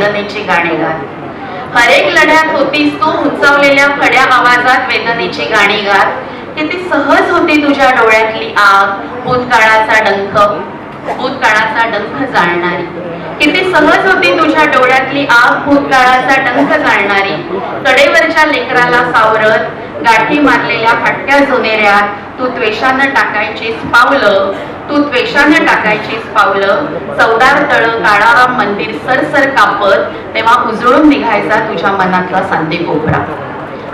वेदनेची गाणी गात. हरेक लढ्यात होतीस तू उंचावलेल्या खड्या आवाजात वेदनेची गाणी गात. किती सहज होती तुझ्या डोळ्यातली आग भूतकाळाचा डंख भूतकाळाचा डंख जाणणारी. किती सहज होती तुझ्या डोळ्यातली आग भूतकाळाचा डंख जाणणारी. कडेवरच्या लेकराला सावरत गाठी मारलेल्या फाटक्या जुनेऱ्यात तू त्वेषानं टाकायचीस पावलं. तू त्वेषानं टाकायचीस पावलं चौदार तळ काळाराम मंदिर सरसर कापत तेव्हा उजळून निघायचा तुझ्या मनातला सांदे कोपरा.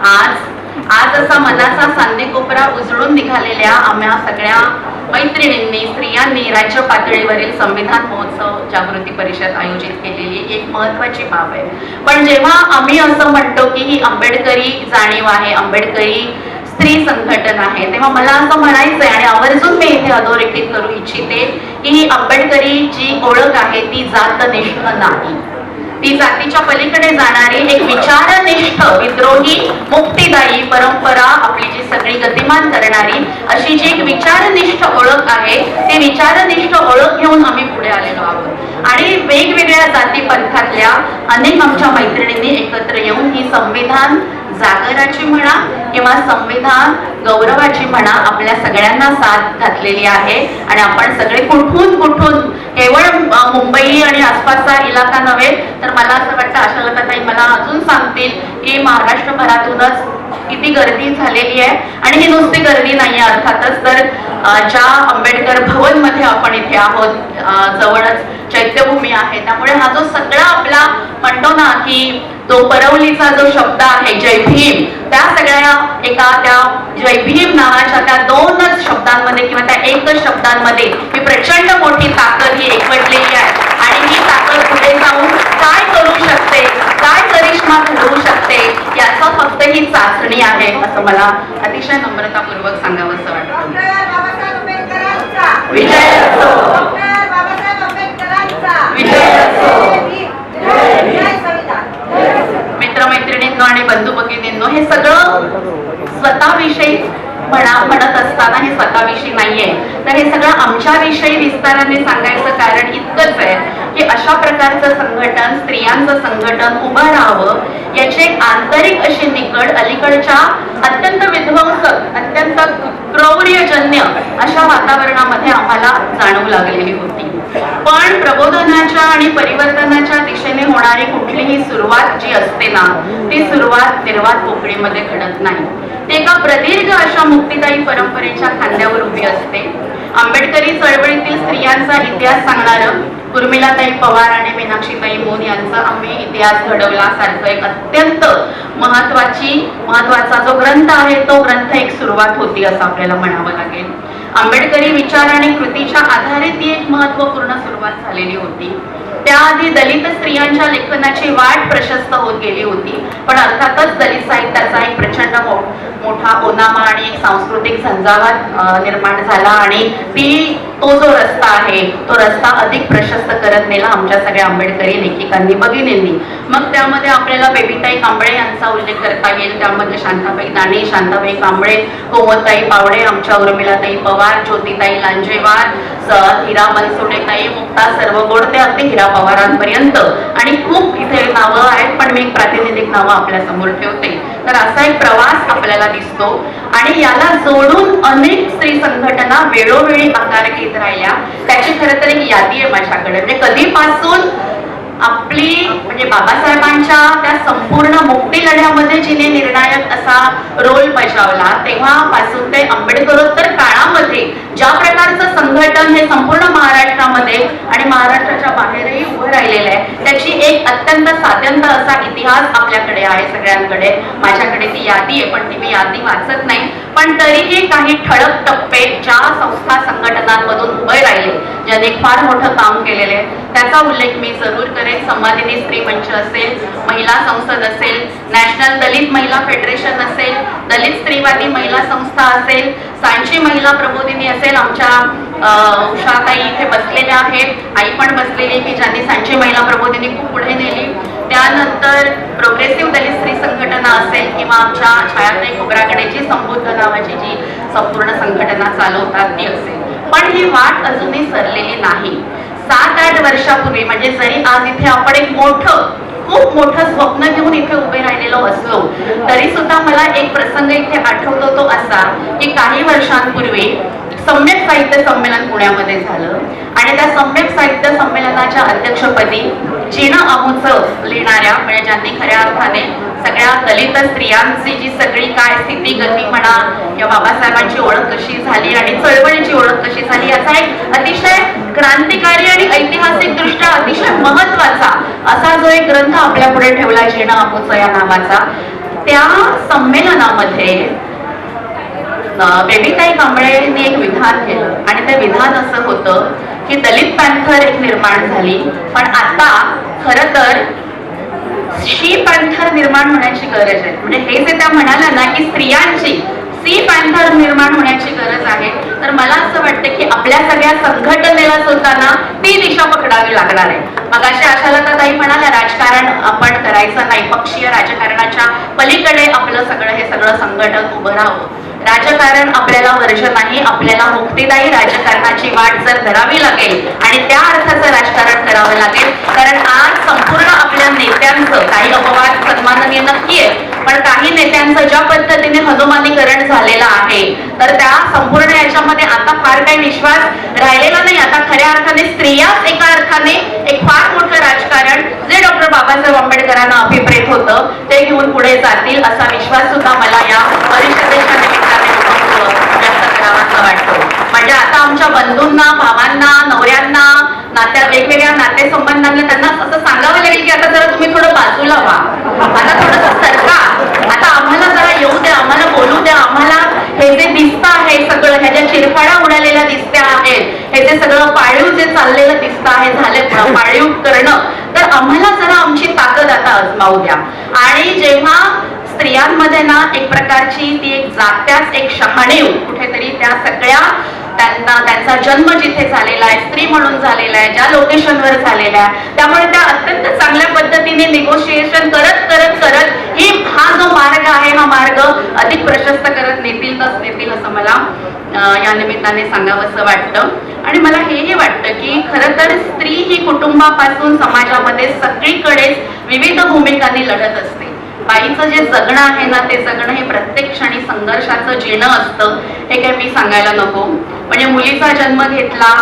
आज आज असा मनाचा सांदे कोपरा उजळून निघालेल्या आम्हा सगळ्या मैत्रिणींनी स्त्रियांनी राज्य पातळीवरील संविधान महोत्सव जागृती परिषद आयोजित केलेली एक महत्वाची बाब आहे. पण जेव्हा आम्ही असं म्हणतो की ही आंबेडकरी जाणीव आहे आंबेडकरी स्त्री संघटन आहे. तेव्हा मला असं म्हणायचं आहे आणि आवर्जून मी इथे अधोरेखित करू इच्छिते की आंबेडकरी जी ओळख आहे ती जातनिष्ठ नाही. ती जातीच्या पलीकडे जाणारी एक विचारनिष्ठ विद्रोही मुक्तीदायी परंपरा आपली जी सगळी गतिमान करणारी अशी जी एक विचारनिष्ठ ओळख आहे ती विचारनिष्ठ ओळख घेऊन आम्ही पुढे आलेलो आहोत. आणि वेगवेगळ्या जाती पंथातल्या अनेक आमच्या मैत्रिणींनी एकत्र येऊन ही संविधान जागराची म्हणा किंवा संविधान गौरवाची म्हणा आपल्या सगळ्यांना साथ घातलेली आहे. आणि आपण सगळे कुठून कुठून केवळ मुंबई आणि आसपासचा इलाका नव्हे तर मला असं वाटतं आशालताताई मला अजून सांगतील की महाराष्ट्रभरातूनच किती गर्दी झालेली आहे. आणि ही नुसती गर्दी नाही आहे अर्थातच तर ज्या आंबेडकर भवनमध्ये आपण इथे आहोत जवळच चैत्यभूमी आहे. त्यामुळे हा जो सगळा आपला म्हणतो ना की तो परवलीचा जो शब्द आहे जय भीम त्या सगळ्या एका त्या जय भीम नावाच्या त्या दोनच शब्दांमध्ये किंवा त्या एकच शब्दांमध्ये ही प्रचंड मोठी ताकद ही एकवटलेली आहे. आणि ही ताकद पुढे जाऊन काय करू शकते काय करिश्मा घडवू शकते याचा फक्त ही चाचणी आहे असं मला अतिशय नम्रतापूर्वक सांगावंसं वाटतं डॉक्टर बाबासाहेब आंबेडकरांचा विजय असो. डॉक्टर बाबासाहेब आंबेडकरांचा विजय असो. जय भीम. जय संविधान मित्रमैत्रिणींनो आणि बंधू भगिनींनो हे सगळं म्हणा म्हणत असताना हे स्वतःविषयी नाहीये. तर हे सगळं आमच्याविषयी विस्ताराने सांगायचं कारण इतकंच आहे. की अशा प्रकारचं संघटन स्त्रियांचं संघटन उभं राहावं याची एक आंतरिक अशी निकड अलीकडच्या अत्यंत विध्वंसक अत्यंत क्रौर्यजन्य अशा वातावरणामध्ये आम्हाला जाणवू लागलेली होती. पण प्रबोधनाच्या आणि परिवर्तनाच्या दिशेने होणारी कुठलीही सुरुवात जी असते ना ती सुरुवात निर्वात पोकळीमध्ये घडत नाही. ते एका प्रदीर्घ अशा मुक्तिदायी परंपरेच्या खांद्यावर उभी असते. आंबेडकरी चळवळीतील स्त्रियांचा इतिहास सांगणारं उर्मिलाताई पवार आणि मीनाक्षीताई मोन यांचा आम्ही इतिहास घडवला सारखं एक अत्यंत महत्वाची महत्त्वाचा जो ग्रंथ आहे तो ग्रंथ एक सुरुवात होती असं आपल्याला म्हणावं लागेल. आंबेडकरी विचार आणि कृतीच्या आधारे ती एक महत्त्वपूर्ण सुरुवात झालेली होती. त्याआधी दलित स्त्रियांच्या लेखनाची वाट प्रशस्त होत गेली होती. पण अर्थातच दलित साहित्याचा एक प्रचंड मोठा ओनामा आणि एक सांस्कृतिक झंझावात निर्माण झाला आणि ती तो जो रस्ता आहे तो रस्ता अधिक प्रशस्त करत नेला आमच्या सगळ्या आंबेडकरी लेखिकांनी. भगिनींनी मग त्यामध्ये आपल्याला बेबीताई कांबळे यांचा उल्लेख करता येईल. त्यामध्ये शांताबाई दाणे शांताबाई कांबळे कोमलताई पावडे आमच्या उर्मिलाताई पवार ज्योतिताई लांजेवार हिरा मनसोडेताई मुक्ता सर्व गोडते अगदी हिरा पवारांपर्यंत. आणि खूप इथे नावं आहेत पण मी एक प्रातिनिधिक नावं आपल्यासमोर ठेवते. तर असा एक प्रवास आपल्याला दिसतो. आणि याला जोडून अनेक स्त्री संघटना वेळोवेळी आकार घेत राहिल्या. त्याची खरं तर एक यादी आहे माझ्याकडे. म्हणजे कधीपासून आपली म्हणजे बाबासाहेबांच्या त्या संपूर्ण मुक्ती लढ्यामध्ये जिने निर्णायक असा रोल बजावला तेव्हापासून ते आंबेडकरोत्तर काळामध्ये ज्या प्रकारचं संघटन हे संपूर्ण महाराष्ट्रामध्ये आणि महाराष्ट्राच्या बाहेरही उभं राहिलेलं आहे त्याची एक अत्यंत सात्यंत असा इतिहास आपल्याकडे आहे सगळ्यांकडे. माझ्याकडे ती यादी आहे पण ती मी यादी वाचत नाही. पण तरीही काही ठळक टप्पे ज्या संस्था संघटनांमधून उभे राहिले ज्यांनी फार मोठं काम केलेलं आहे त्याचा उल्लेख मी जरूर करेन. संवादिनी स्त्री मंच असेल महिला संसद असेल नॅशनल दलित महिला फेडरेशन असेल दलित स्त्रीवादी महिला संस्था असेल सांची महिला प्रबोधिनी असेल आमच्या उषाताई इथे बसलेल्या आहेत आई पण बसलेली की ज्यांनी सांची महिला प्रबोधिनी खूप पुढे नेली. त्यानंतर प्रोग्रेसिव्ह दलित स्त्री संघटना असेल किंवा आमच्या छायाताई खोबरागडेची संबुद्ध नावाची जी संपूर्ण संघटना चालवतात ती असेल. पण ही वाट अजूनही सरलेली नाही. सात आठ वर्षापूर्वी म्हणजे जरी आज इथे आपण एक मोठं खूप मोठं स्वप्न घेऊन इथे उभे राहिलेलो असलो तरी सुद्धा मला एक प्रसंग इथे आठवतो तो असा की काही वर्षांपूर्वी सम्यक साहित्य संमेलन पुण्यामध्ये झालं. आणि त्या सम्यक साहित्य संमेलनाच्या अध्यक्षपदी जीना अमुचं लिहिणाऱ्या म्हणजे ज्यांनी खऱ्या अर्थाने सगळ्या दलित स्त्रियांची जी सगळी काय स्थिती गती म्हणा या बाबासाहेबांची ओळख कशी झाली आणि चळवळीची ओळख कशी झाली याचा एक अतिशय क्रांतिकारी आणि ऐतिहासिक दृष्ट्या अतिशय महत्त्वाचा असा जो एक ग्रंथ आपल्या पुढे ठेवला जीना अमुचं या नावाचा. त्या संमेलनामध्ये बेबीताई कांबळेंनी एक विधान केलं आणि ते विधान असं होतं की दलित पॅन्थर एक निर्माण झाली. पण आता खर तर शी पॅन्थर निर्माण होण्याची गरज आहे. म्हणजे हे जे त्या म्हणाल्या ना की स्त्रियांची सी पॅन्थर निर्माण होण्याची गरज आहे. तर मला असं वाटतं की आपल्या सगळ्या संघटनेला सुद्धा ती दिशा पकडावी लागणार आहे. मग अशा आशाला तर ताई म्हणाल्या राजकारण आपण करायचं नाही. पक्षीय राजकारणाच्या पलीकडे आपलं सगळं हे सगळं संघटन उभं राहावं. राजकारण आपल्याला वर्ष नाही आपल्याला मुक्तीदायी राजकारणाची वाट जर धरावी लागेल आणि त्या अर्थाचं राजकारण करावं लागेल कारण आज संपूर्ण आपल्या नेत्यांचं काही अपवाद सन्माननीय नक्की आहे पण काही नेत्यांचं ज्या पद्धतीने हनुमानीकरण झालेला आहे. तर त्या संपूर्ण याच्यामध्ये आता फार काही विश्वास राहिलेला नाही. आता खऱ्या अर्थाने स्त्रियाच एका अर्थाने एक फार मोठं राजकारण जे डॉक्टर बाबासाहेब आंबेडकरांना अभिप्रेत होतं ते घेऊन पुढे जातील असा विश्वास सुद्धा मला या परिषदेच्या निमित्ताने व्यक्त करावासा वाटतो. म्हणजे आता आमच्या बंधूंना भावांना नवऱ्यांना नात्या वेगवेगळ्या नातेसंबंधांना त्यांना असं सांगावं लागेल की आता जरा तुम्ही थोडं बाजूला व्हा. आता थोडस सरका. आता आम्हाला जरा येऊ द्या आम्हाला बोलू द्या आम्हाला हे जे दिसतं आहे सगळं ह्याच्या चिरफाड्या उडालेल्या दिसत्या आहेत हे जे सगळं पाळीव जे चाललेलं दिसतं आहे झालं पाळीव करणं तर आम्हाला जरा आमची ताकद आता अजमावू द्या. आणि जेव्हा स्त्रियांमध्ये ना एक प्रकारची ती एक जात्याच एक शहाणीव कुठेतरी त्या सगळ्या त्यांना त्यांचा जन्म जिथे झालेला आहे स्त्री म्हणून झालेला आहे ज्या लोकेशनवर झालेला आहे त्यामुळे त्या अत्यंत चांगल्या पद्धतीने निगोशिएशन करत करत करत ही हा जो मार्ग आहे हा मार्ग अधिक प्रशस्त करत नेतील तस नेतील असं मला या निमित्ताने सांगावंसं वाटतं. आणि मला हेही वाटतं की खरं तर स्त्री ही कुटुंबापासून समाजामध्ये सगळीकडेच विविध भूमिकांनी लढत असते. बाईचं जे जगणं आहे ना ते जगणं हे प्रत्येक क्षणी संघर्षाचं जीणं असतं हे काय मी सांगायला नको. म्हणजे मुलीचा जन्म घेतला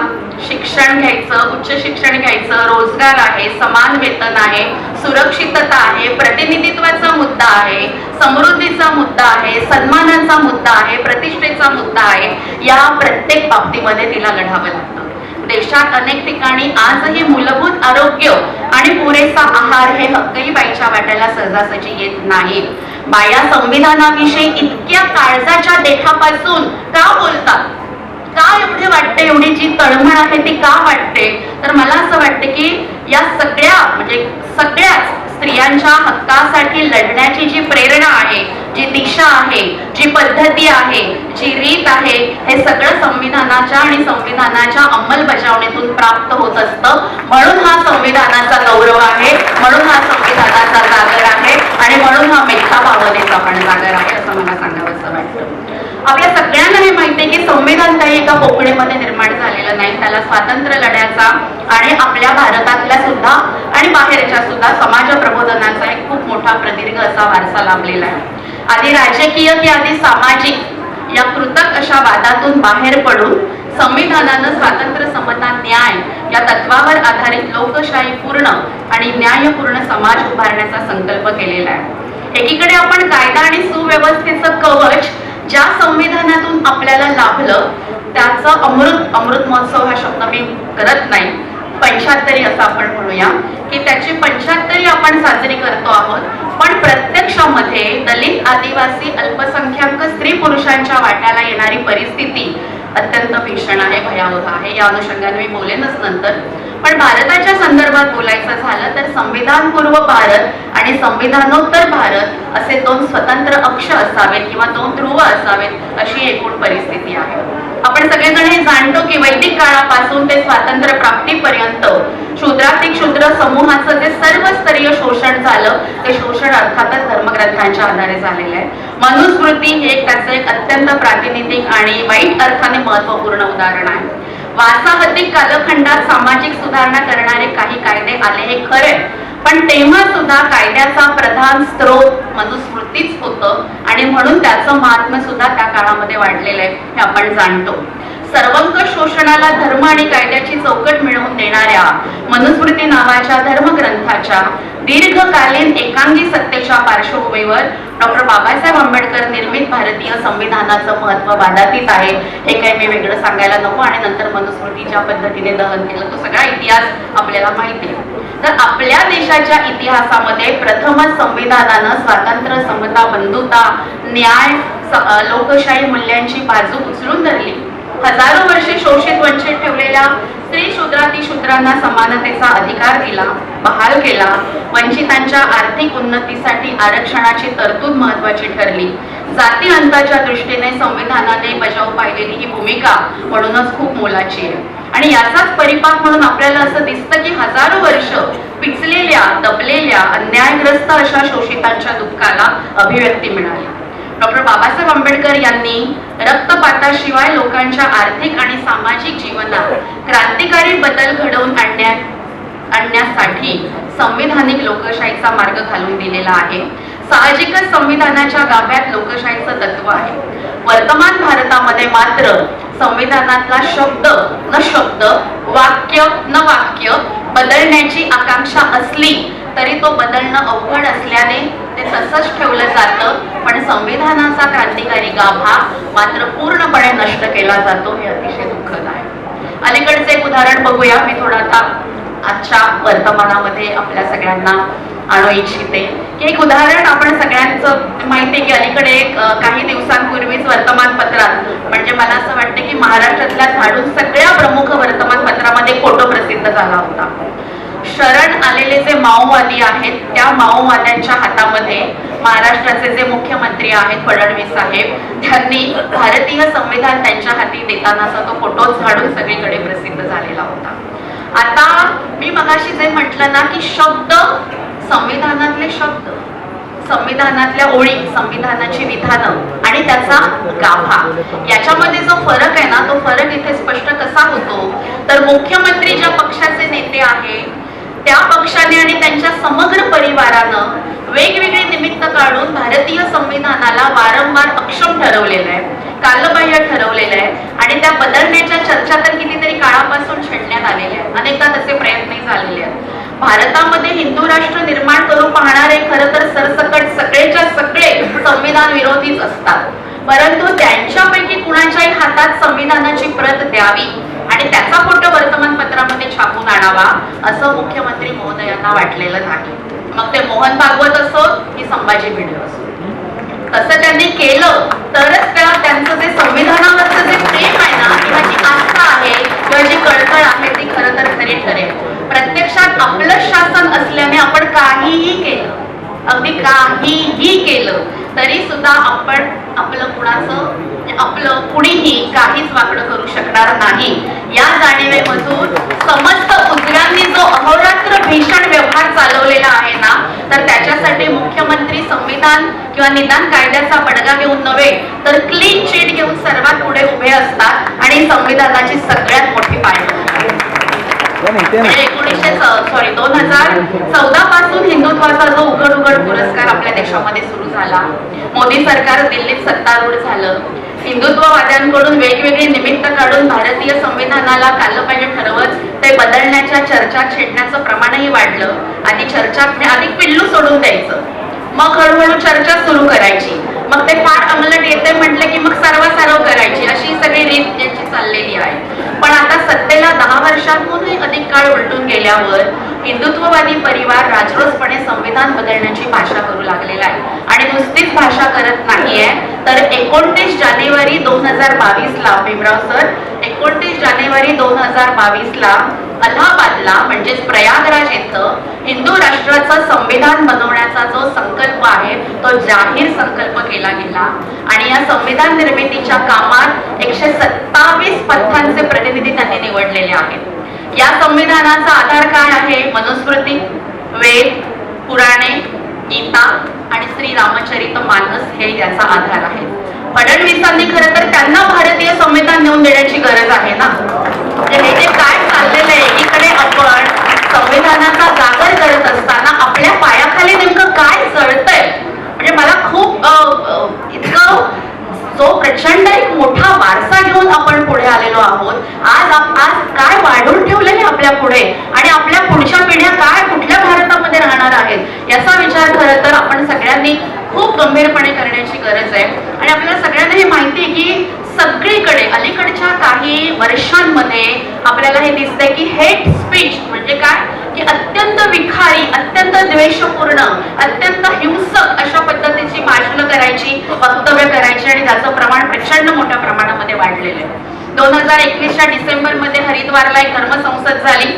शिक्षण घ्यायचं उच्च शिक्षण घ्यायचं रोजगार आहे समान वेतन आहे सुरक्षितता आहे प्रतिनिधित्वाचा मुद्दा आहे समृद्धीचा मुद्दा आहे सन्मानाचा मुद्दा आहे प्रतिष्ठेचा मुद्दा आहे या प्रत्येक बाबतीमध्ये तिला लढावं लागतं. देशात अनेक ठिकाणी आजही मूलभूत आरोग्य आणि पुरेसा आहार हे हक्कही बाईच्या वाट्याला सहजासहजी येत नाहीत. बाया संविधानाविषयी इतक्या काळजाच्या देखापासून का बोलतात? का एवढे वाटते? एवढी जी तळमळ आहे ती का वाटते? तर मला असं वाटतं की या सगळ्या म्हणजे सगळ्याच स्त्रियांच्या हक्कासाठी लढण्याची जी प्रेरणा आहे जी दिशा आहे जी पद्धती आहे जी रीत आहे हे सगळं संविधानाच्या आणि संविधानाच्या अंमलबजावणीतून प्राप्त होत असतं. म्हणून हा संविधानाचा गौरव आहे. म्हणून हा संविधान जागर आहे आणि म्हणून हा मेघा भावनेचा पण जागर आहे असं मला सांगावंसं वाटतं आपल्या सगळ्यांना की संविधान काही एका पोकळीमध्ये निर्माण झालेलं नाही त्याला स्वातंत्र्य लढ्याचा आणि आपल्या भारतातल्या सुद्धा आणि बाहेरच्या सुद्धा समाज प्रबोधनाचा एक खूप मोठा प्रदीर्घ असा वारसा लाभलेला आहे. आधी राजकीय की आधी सामाजिक या कृतक अशा वादातून बाहेर पडून संविधानानं स्वातंत्र्य समता न्याय या तत्वावर आधारित लोकशाही पूर्ण आणि न्यायपूर्ण समाज उभारण्याचा संकल्प केलेला आहे. एकीकडे आपण कायदा आणि सुव्यवस्थेचं कवच ज्या संविधानातून आपल्याला लाभलं त्याचं अमृत अमृत महोत्सव हा शब्द मी करत नाही. पंच्याहत्तरी असं आपण म्हणूया की त्याची पंच्याहत्तरी आपण साजरी करतो आहोत. पण प्रत्यक्षामध्ये दलित आदिवासी अल्पसंख्याक स्त्री पुरुषांच्या वाट्याला येणारी परिस्थिती अत्यंत भीषण आहे भयावह आहे. या अनुषंगाने मी बोलेनच नंतर. पण भारताच्या संदर्भात बोलायचं झालं तर संविधानपूर्व भारत आणि संविधानोत्तर भारत असे दोन स्वतंत्र अक्ष असावेत किंवा दोन ध्रुव असावेत अशी एकूण परिस्थिती आहे. आपण सगळेजण हे जाणतो की वैदिक काळापासून ते स्वातंत्र्य प्राप्तीपर्यंत शूद्रातिक शूद्र समूहाचं जे सर्व स्तरीय शोषण झालं ते शोषण अर्थातच धर्मग्रंथांच्या आधारे झालेलं आहे. मनुस्मृती हे एक त्याचं एक अत्यंत प्रातिनिधिक आणि वाईट अर्थाने महत्त्वपूर्ण उदाहरण आहे. वासाहतिक कालखंडात सामाजिक सुधारणा करणारे काही कायदे आले हे खरे. पण तेव्हा सुद्धा कायद्याचा प्रधान स्त्रोत मनुस्मृतीच होतं आणि म्हणून त्याचं महात्म्य सुद्धा त्या काळामध्ये वाढलेलं आहे हे आपण जाणतो. सर्वंकष शोषणाला धर्म आणि कायद्याची चौकट मिळवून देणाऱ्या मनुस्मृती नावाच्या धर्मग्रंथाच्या दीर्घकालीन एकांगी सत्तेच्या पार्श्वभूमीवर डॉक्टर बाबासाहेब आंबेडकर निर्मित भारतीय संविधानाचं महत्त्व वादातीत आहे. हे काही मी वेगळं सांगायला नको आणि नंतर मनुस्मृतीच्या पद्धतीने दहन केलं. तो सगळा इतिहास आपल्याला माहिती आहे. तर आपल्या देशाच्या इतिहासामध्ये प्रथमच संविधानानं स्वातंत्र्य समता बंधुता न्याय लोकशाही मूल्यांची बाजू उचलून धरली. हजारो वर्षे शोषित वंचित ठेवलेल्या स्त्री शूद्राती शूद्रांना समानतेचा अधिकार दिला बहाल केला. वंचितांच्या आर्थिक उन्नतीसाठी आरक्षणाची तरतूद महत्वाची ठरली. जाती अंताच्या दृष्टीने संविधानाने बजाव पाहिलेली ही भूमिका म्हणूनच खूप मोलाची आहे. आणि याचाच परिपाक म्हणून आपल्याला असं दिसतं की हजारो वर्ष पिचलेल्या दबलेल्या अन्यायग्रस्त अशा शोषितांच्या दुःखाला अभिव्यक्ती मिळाली. डॉक्टर बाबासाहेब आंबेडकर यांनी रक्तपाताशिवाय लोकांच्या आर्थिक आणि सामाजिक जीवनात क्रांतिकारी बदल घडवून आणण्या आणण्यासाठी संविधानिक लोकशाहीचा मार्ग घालून दिलेला आहे. साहजिकच संविधानाच्या गाभ्यात लोकशाहीचं तत्व आहे. वर्तमान भारतामध्ये मात्र संविधानातला शब्द न शब्द वाक्य न वाक्य बदलण्याची आकांक्षा असली तरी तो बदलणं अवघड असल्याने ते तसंच ठेवलं जातं पण संविधानाचा क्रांतिकारी गाभा मात्र पूर्णपणे नष्ट केला जातो हे अतिशय दुःखद आहे. अलीकडचं एक उदाहरण बघूया मी थोडं आता आजच्या वर्तमानामध्ये आपल्या सगळ्यांना आणू इच्छिते. की एक उदाहरण आपण सगळ्यांचं माहिती आहे की अलीकडे एक काही दिवसांपूर्वीच वर्तमानपत्रात म्हणजे मला असं वाटतं की महाराष्ट्रातल्या झाडून सगळ्या प्रमुख वर्तमानपत्रामध्ये फोटो प्रसिद्ध झाला होता. शरण आलेले जे माओवादी आहेत त्या माओवाद्यांच्या हातामध्ये महाराष्ट्राचे जे मुख्यमंत्री आहेत फडणवीस साहेब त्यांनी भारतीय संविधान त्यांच्या हाती देतानाचा तो फोटो झाडून सगळीकडे प्रसिद्ध झालेला होता. आता मी मगाशी जे म्हटलं ना की शब्द संविधानातले शब्द संविधानातल्या ओळी संविधानाची विधानं आणि त्याचा गाभा याच्यामध्ये जो फरक आहे ना तो फरक इथे स्पष्ट कसा होतो? तर मुख्यमंत्री ज्या पक्षाचे नेते आहेत त्या पक्षाने आणि त्यांच्या समग्र परिवारानं वेगवेगळे निमित्त काढून भारतीय संविधानाला वारंवार अक्षम ठरवलेलं आहे कालबाह्य ठरवलेलं आहे आणि त्या बदलण्याच्या चर्चा तर कितीतरी काळापासून छेडण्यात आलेल्या आहेत. अनेकदा तसे प्रयत्नही झालेले आहेत. भारतामध्ये हिंदू राष्ट्र निर्माण करू पाहणारे खरं तर सरसकट सगळेच्या सगळे संविधान विरोधीच असतात. परंतु त्यांच्यापैकी कुणाच्याही हातात संविधानाची प्रत द्यावी आणि त्याचा फोटो वर्तमानपत्रामध्ये छापून आणावा असं मुख्यमंत्री महोदयांना वाटलेलं नाही. मग ते मोहन भागवत असो की संभाजी भिडे असो. तसं त्यांनी केलं तरच त्या त्यांचं जे संविधानावरचं जे प्रेम आहे ना किंवा जी आस्था आहे किंवा जी कळकळ आहे ती खरं तर खरी ठरेल. प्रत्यक्षात आपलं शासन असल्याने आपण काहीही केलं. अगदी काहीही केलं. तरी सुद्धा आपण आपलं कुणाचं आपलं कुणीही काहीच वाकडं करू शकणार नाही. या जाणीवेमधून समस्त उजव्यांनी जो अहोरात्र भीषण व्यवहार चालवलेला आहे ना तर त्याच्यासाठी मुख्यमंत्री संविधान किंवा निदान कायद्याचा बडगा घेऊन नव्हे तर क्लीन चिट घेऊन सर्वात पुढे उभे असतात आणि संविधानाची सगळ्यात मोठी पायरी. म्हणजे एकोणीसशे सॉरी दोन हजार चौदा पासून हिंदुत्वाचा जो उघड उघड पुरस्कार आपल्या देशामध्ये सुरू झाला. मोदी सरकार दिल्लीत सत्तारूढ झालं. हिंदुत्ववाद्यांकडून वेगवेगळे निमित्त काढून भारतीय संविधानाला कालं पाहिजे ठरवत ते बदलण्याच्या चर्चा छेडण्याचं प्रमाणही वाढलं आधी चर्चा आधी पिल्लू सोडून द्यायचं. मग हळूहळू चर्चा सुरू करायची. मग ते फार अंगलट येते म्हटलं की मग सर्वसारव करायची अशी सगळी रीत त्यांची चाललेली आहे. पण आता सत्तेला दहा वर्ष केल्यावर हिंदुत्ववादी परिवार राजरोसपणे संविधान बदलण्याची भाषा करू लागलेला आहे. आणि नुसतीच भाषा करत नाहीये तर एकोणतीस जानेवारी दोन हजार बावीस ला भीमराव सर एकोणतीस जानेवारी दोन हजार बावीस ला अलाहाबादला म्हणजेच प्रयागराज येथं हिंदू राष्ट्राचं संविधान बनवण्याचा जो संकल्प आहे तो जाहीर संकल्प केला गेला. आणि या संविधान निर्मितीच्या कामात एकशे सत्तावीस पंथांचे प्रतिनिधी त्यांनी निवडलेले आहेत. या संविधानाचा आधार काय आहे? मनुस्मृती वेद पुराणे गीता आणि श्री रामचरित मानस हे याचा आधार आहे. फडणवीसांनी खरं तर त्यांना भारतीय संविधान नेऊन देण्याची गरज आहे ना? म्हणजे हे जे काय चाललेलं आहे एकीकडे आपण संविधानाचा जागर करत असताना आपल्या पायाखाली नेमकं काय जळतंय? म्हणजे मला खूप इतकं जो प्रचंड एक मोठा वारसा घेऊन आपण पुढे आलेलो आहोत. आज आज काय वाढून ठेवलं हे आपल्या पुढे? आणि आपल्या पुढच्या पिढ्या काय कुठल्या भारतामध्ये राहणार आहेत? याचा विचार खरं तर आपण सगळ्यांनी खूप गंभीरपणे करण्याची गरज आहे. आणि आपल्याला सगळ्यांना हे माहिती आहे की सगळीकडे अलीकडच्या काही वर्षांमध्ये आपल्याला हे दिसतंय की हेट स्पीच म्हणजे काय? की अत्यंत विखारी अत्यंत द्वेषपूर्ण अत्यंत हिंसक अशा पद्धतीची भाषणं करायची वक्तव्य करायची आणि त्याचं प्रमाण प्रचंड मोठ्या प्रमाणात वाढलेलं दोन हजार एकवीसच्या डिसेंबरमध्ये हरिद्वारला एक धर्मसंसद झाली.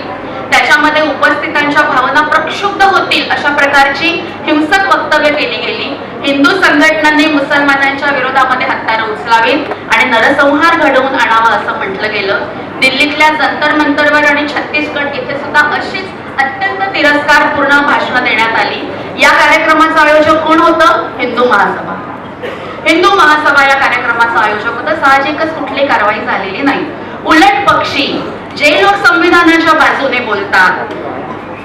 त्याच्यामध्ये उपस्थितांच्या भावना प्रक्षुब्ध होतील अशा प्रकारची हिंसक वक्तव्य केली गेली. हिंदू संघटनांनी मुसलमानांच्या विरोधामध्ये हत्यारं उचलावीत आणि नरसंहार घडवून आणावा असं म्हटलं गेलं. दिल्लीतल्या जंतर मंतरवर आणि छत्तीसगड इथे सुद्धा अशीच अत्यंत तिरस्कारपूर्ण भाषणं देण्यात आली. या कार्यक्रमाचं आयोजक कोण होतं? हिंदू महासभा. हिंदू महासभा या कार्यक्रमाचं आयोजक होतं. साहजिकच कुठली कारवाई झालेली नाही. उलट पक्षी जे लोक संविधानाच्या बाजूने बोलतात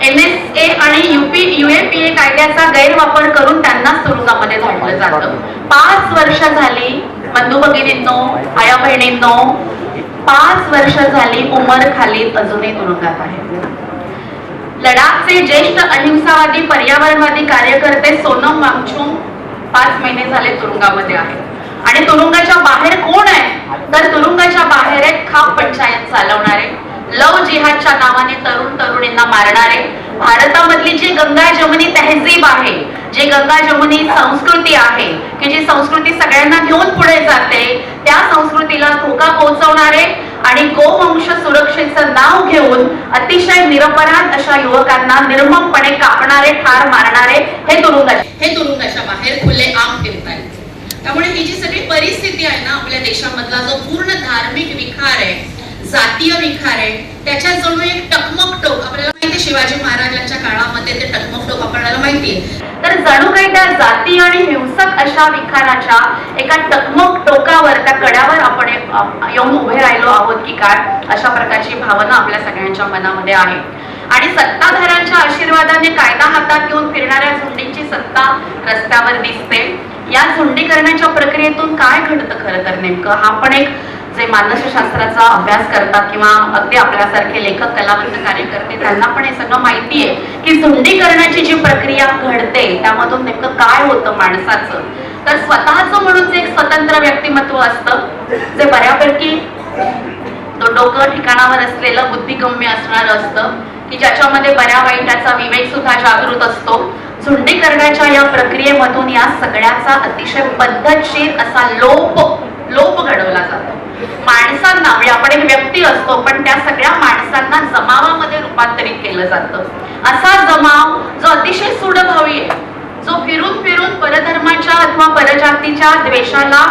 एन एस ए आणि युपी युएपीए कायद्याचा गैरवापर करून त्यांना तुरुंगामध्ये धाडलं जातं. पाच वर्ष झाली बंधू भगिनींनो आया बहिणींनो पाच वर्ष झाली उमर खालीद अजूनही तुरुंगात आहे. लडाखचे ज्येष्ठ अहिंसावादी पर्यावरणवादी कार्यकर्ते सोनम वांगचुक पाच महिने झाले तुरुंगामध्ये आहे. आणि तुरुंगाच्या बाहेर कोण आहे? तर तुरुंगाच्या बाहेर आहे खाप पंचायत चालवणारे लव जिहादच्या नावाने तरुण तरुणींना मारणारे भारतामधली जी गंगा जमुनी तहजीब आहे जी गंगा जमुनी संस्कृती आहे की जी संस्कृती सगळ्यांना घेऊन पुढे जाते त्या संस्कृतीला धोका पोहोचवणारे आणि गोवंश सुरक्षेचं नाव घेऊन अतिशय निरपराध अशा युवकांना निर्ममपणे कापणारे ठार मारणारे हे तुरुंगाच्या बाहेर खुले आम फिरतायत त्यामुळे ही जी सगळी परिस्थिती आहे ना आपल्या देशामधला जो पूर्ण धार्मिक विखार आहे जातीय विखार आहे त्याच्या जणू एक टकमक टोक आपल्याला माहिती शिवाजी महाराजांच्या काळामध्ये ते टकमक टोक आपल्याला माहिती तर जणू काही त्या जाती आणि हिंसक अशा विखाराच्या एका टकमक टोकावर त्या कड्यावर आपण येऊन उभे राहिलो आहोत की काय? अशा प्रकारची भावना आपल्या सगळ्यांच्या मनामध्ये आहे. आणि सत्ताधाऱ्यांच्या आशीर्वादाने कायदा हातात घेऊन फिरणाऱ्या झुंडींची सत्ता रस्त्यावर दिसते. या झुंडीकरणाच्या प्रक्रियेतून काय घडतं खरं तर नेमकं? हा पण एक जे मानसशास्त्राचा अभ्यास करतात किंवा अगदी आपल्यासारखे लेखक कलावंत कार्यकर्ते त्यांना पण हे सगळं माहिती आहे की झुंडीकरणाची जी प्रक्रिया घडते त्यामधून नेमकं काय होतं माणसाचं? तर स्वतःचं म्हणून एक स्वतंत्र व्यक्तिमत्व असतं जे बऱ्यापैकी तो डोकं ठिकाणावर असलेलं बुद्धिगम्य असणार असतं की ज्याच्यामध्ये बऱ्या वाईटाचा विवेक सुद्धा जागृत असतो झुंडीकरणाच्या या प्रक्रियेमधून या सगळ्याचा अतिशय पद्धतशीर असा लोप लोप घडवला जातो. माणसांना म्हणजे आपण एक व्यक्ती असतो पण त्या सगळ्या माणसांना जमावामध्ये रूपांतरित केलं जातं. असा जमाव जो अतिशय सुडभावी आहे जो फिरून फिरून परधर्माच्या अथवा परजातीच्या द्वेषाला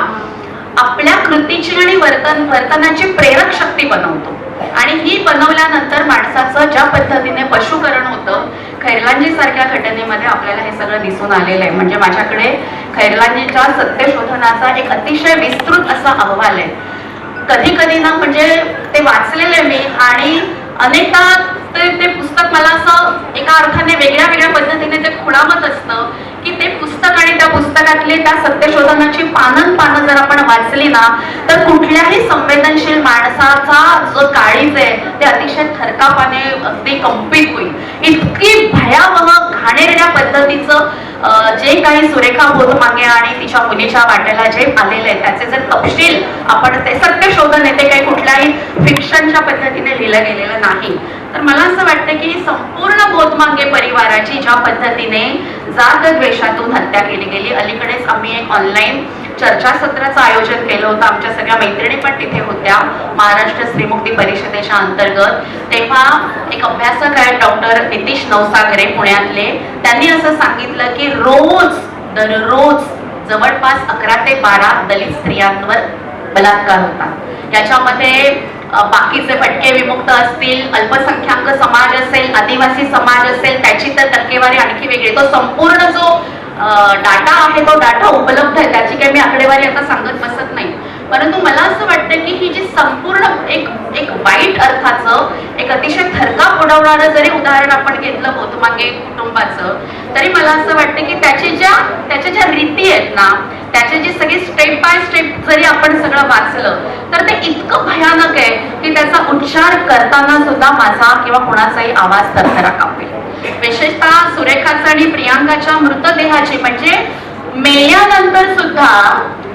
आपल्या कृतीची आणि वर्तन वर्तनाची प्रेरक शक्ती बनवतो. आणि ही बनवल्यानंतर माणसाचं ज्या पद्धतीने खैरलांजी सारख्या घटनेमध्ये आपल्याला हे सगळं दिसून आलेलं आहे. म्हणजे माझ्याकडे खैरलांजीच्या सत्यशोधनाचा एक अतिशय विस्तृत असा अहवाल आहे. कधी कधी ना म्हणजे ते वाचलेले मी आणि अनेकदा ते ते पुस्तक मला असं एका अर्थाने वेगळ्या वेगळ्या पद्धतीने ते खुणावत असतं की ते पुस्तक आणि त्या पुस्तकातले त्या सत्यशोधनाची पानन पानं जर आपण वाचली ना तर कुठल्याही संवेदनशील माणसाचा जो काळीज आहे ते अतिशय थरकापाने अगदी कंपित होईल. इतकी भयावह घाणेरड्या पद्धतीचं जे काही सुरेखा मागे आणि तिच्या मुलीच्या वाट्याला जे आलेलं आहे त्याचे जर तपशील आपण ते सत्यशोधन आहे ते काही कुठल्याही फिक्शनच्या पद्धतीने लिहिलं गेलेलं नाही. तर मला असं वाटतं की संपूर्ण भोतमांगे परिवाराची ज्या पद्धतीने जात द्वेषातून हत्या केली गेली अलीकडेच आम्ही एक ऑनलाईन चर्चासत्राचं आयोजन केलं होतं. आमच्या सगळ्या मैत्रिणी पण तिथे होत्या. महाराष्ट्र स्त्रीमुक्ती परिषदेच्या अंतर्गत. तेव्हा एक अभ्यासक आहेत डॉक्टर नितीश नवसागरे पुण्यातले. त्यांनी असं सांगितलं की रोज दररोज जवळपास अकरा ते बारा दलित स्त्रियांवर बलात्कार होतात. याच्यामध्ये बाकीचे फटके विमुक्त असतील अल्पसंख्याक समाज असेल आदिवासी समाज असेल त्याची तर टक्केवारी आणखी वेगळी. तो संपूर्ण जो डाटा आहे तो डाटा उपलब्ध आहे त्याची काही मी आकडेवारी आता सांगत बसत नाही. परंतु मला असं संपूर्ण एक एक वाईट अर्थाचं एक अतिशय थरकाप उडवणारं जरी उदाहरण आपण घेतलं होतमागे कुटुंबाचं तरी मला असं वाटतं की त्याचे ज्या त्याच्या ज्या रीती आहेत ना त्याचे जे सगळी स्टेप बाय स्टेप जरी आपण सगळं वाचलं तर ते इतकं भयानक आहे की त्याचा उच्चार करताना सुद्धा माझा किंवा कोणाचाही आवाज थरथरा कापेल विशेषतः सुरेखाचा आणि प्रियांकाच्या मृतदेहाची म्हणजे मेल्यानंतर सुद्धा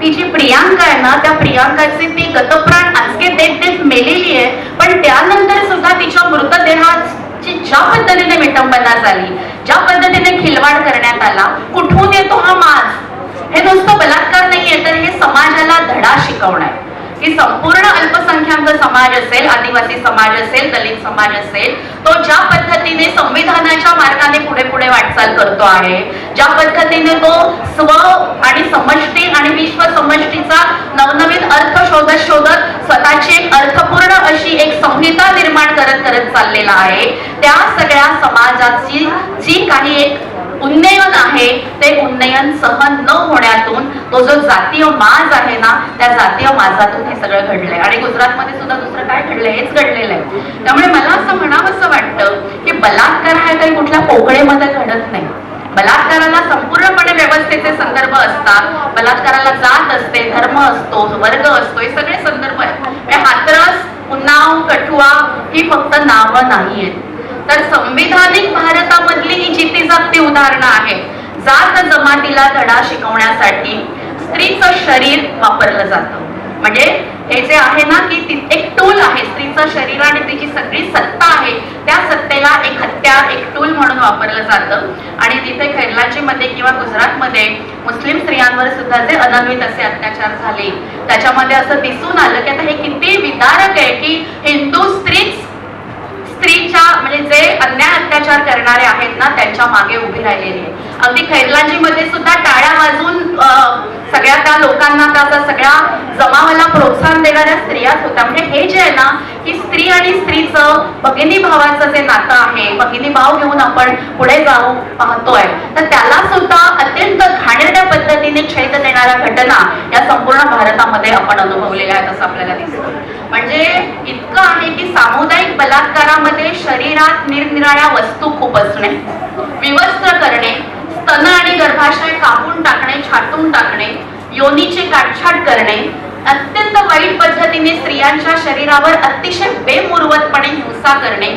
तिची प्रियांका आहे ना त्या प्रियांकाची ती गतप्राण आजके देत देत मेलेली आहे. पण त्यानंतर सुद्धा तिच्या मृतदेहाची ज्या पद्धतीने विटंबना झाली ज्या पद्धतीने खिलवाड करण्यात आला कुठून येतो हा माज हे नुसतं बलात्कार नाहीये तर हे समाजाला धडा शिकवणं आहे. की संपूर्ण अल्पसंख्याक समाज असेल आदिवासी समाज असेल दलित समाज असेल तो ज्या पद्धतीने संविधानाच्या मार्गाने पुढे पुढे वाटचाल करतो आहे ज्या पद्धतीने तो स्व आणि समष्टी आणि विश्व समष्टीचा नवनवीन अर्थ शोधत शोधत स्वतःची एक अर्थपूर्ण अशी एक संहिता निर्माण करत करत चाललेला आहे त्या सगळ्या समाजाची जी काही एक उन्नयन आहे ते उन्नयन सहन न होण्यातून तो जो जातीय माज आहे ना त्या जातीय माजातून हे सगळं घडलंय. आणि गुजरातमध्ये सुद्धा दुसरं काय घडलंय हेच घडलेलं आहे. त्यामुळे मला असं म्हणावं असं वाटतं की बलात्कार हा काही कुठल्या पोकळेमध्ये घडत नाही. बलात्काराला संपूर्णपणे व्यवस्थेचे संदर्भ असतात बलात्काराला जात असते धर्म असतो वर्ग असतो हे सगळे संदर्भ आहेत. म्हणजे हातरस उन्नाव कठुआ ही फक्त नावं नाहीयेत. तर संविधानिक भारतामधली ही जिती जागती उदाहरणं आहेत. जात जमातीला धडा शिकवण्यासाठी स्त्रीचं शरीर वापरलं जातं. म्हणजे हे जे आहे ना की ती एक टूल आहे स्त्रीचं शरीर आणि तिची सगळी सत्ता आहे त्या सत्तेला एक हत्या एक टूल म्हणून वापरलं जातं. आणि तिथे खैरलाची मध्ये किंवा गुजरातमध्ये मुस्लिम स्त्रियांवर सुद्धा जे अनन्वित असे अत्याचार झाले त्याच्यामध्ये असं दिसून आलं की आता हे किती विदारक आहे की हिंदू स्त्रीच स्त्रीच्या म्हणजे जे अन्याय अत्याचार करणारे आहेत ना त्यांच्या मागे उभी राहिलेली आहे. अगदी खैरलाजी मध्ये सुद्धा टाळ्या वाजून अं, सगळ्या त्या लोकांना त्या त्या सगळ्या जमावाला प्रोत्साहन देणाऱ्या स्त्रियाच होत्या. म्हणजे हे जे आहे ना की स्त्री आणि स्त्रीचं भगिनी भावाचं जे नातं आहे भगिनी भाव घेऊन आपण पुढे जाऊ पाहतोय. तर त्याला सुद्धा अत्यंत घाणेरड्या पद्धतीने छेद देणाऱ्या घटना या संपूर्ण भारतामध्ये आपण अनुभवलेल्या आहेत असं आपल्याला दिसतं. म्हणजे इतकं आहे की सामुदायिक बलात्कारामध्ये शरीरात निरनिराळ्या वस्तू खूप असणे विवस्त्र करणे स्तन आणि गर्भाशय कापून टाकणे छाटून टाकणे योनीची काटछाट करणे अत्यंत वाईट पद्धतीने स्त्रियांच्या शरीरावर अतिशय बेमुरवतपणे हिंसा करणे.